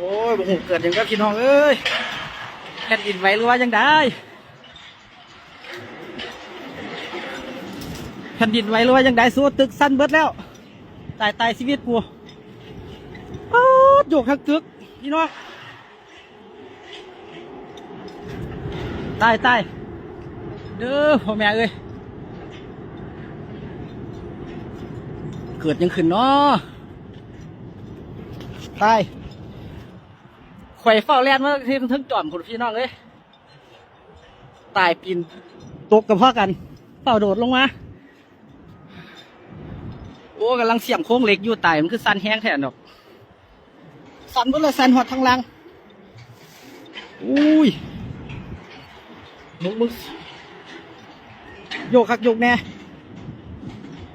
โอ้ยบ่หูเกิดยังก็พี่น้องเอ้ยแผ่นดินไหวหรือว่ายังได้แผ่นดินไหวหรือว่ายังได้สู้ตึกสั้นเบิดแล้ว ตายตายชีวิตกูป๊าดโยกทั้งตึกพี่น้องตายตายเด้อพ่อแม่เอ้ยเกิดยังขึ้นเนาะตาย ข่อยเฝ้าแล่นมาที่ทั้งจอมคนพี่น้องเอ้ยตายปีนตกกับพ่อกันเฝ้าโดดลงมา โอ้กำลังเสียงโค้งเหล็กอยู่ตายมันคือสันแห้งแทนดอกสันเบดเลยสันหอดทางล่างอุ้ยมึงมึงโยกคักโยกแน่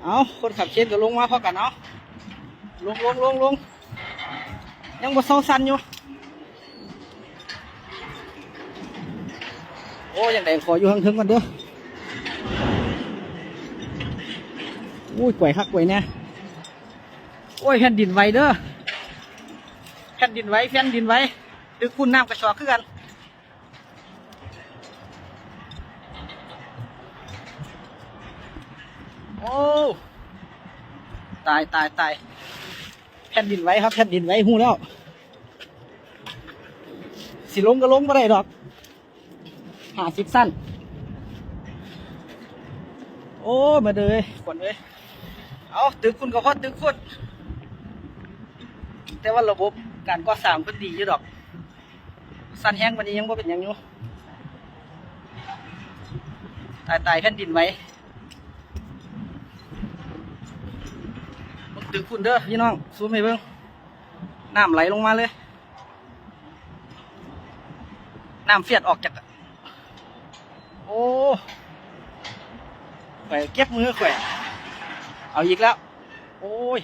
เอาคนขับเชนก็ลงมาพอกันเอาลงลงลงลงยังบ่เศร้าสันอยู่ โอ้ยังไงขออยู่ข้างถึงกันเด้ออุ้ยกวยคักกวยเนี่ยโอ้ยแผ่นดินไหวเด้อแผ่นดินไหวแผ่นดินไหวดึกคุณน้ำกระชอกขึ้นกันโอ้ตายตายตายแผ่นดินไหวครับแผ่นดินไหวหูแล้วสิลงก็ลงไม่ได้ดอก หาสิบสั้น โอ้มาเลยขวนเลยเอาตึกคุณก็พอตึกคุณแต่ว่าระบบการก่อสร้างเพิ่นดีอยู่ดอก สั้นแห้งวันนี้ยังบ่าเป็นยังอยู่ตายตายแผ่นดินไหว้มึงตึกคุณเด้อพี่น้องซูมให้เบิ่งน้ำไหลลงมาเลย น้ำเฟียดออกจาก โอ้ แขวเก็บมือแขวเอาอีกแล้ว โอ้ย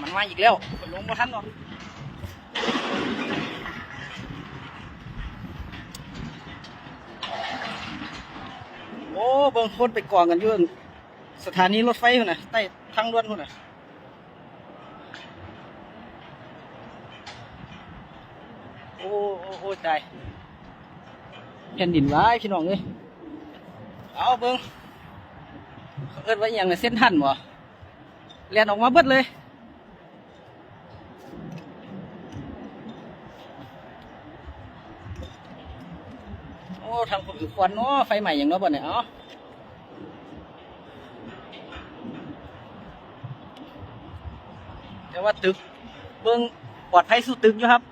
มันมาอีกแล้วไปลงมาทันหรอกโอ้เบิ่งคนไปกองกันอยู่นสถานีรถไฟคนน่ะใต้ทางด่วนคนน่ะโอ้โอ้โอ้ตาย แผ่นดินไว้พี่น้องเอ้ยเอาเบิ้งเอิ้นว่าอย่างไรเส้นทันบ่เลียนออกมาเบิดเลยโอ้ทางผมควันเนาะไฟใหม่อย่างเนาะบ่เนี่ยเอ้าแต่ว่าตึกเบิ้งปลอดภัยสู้ตึกอยู่ครับ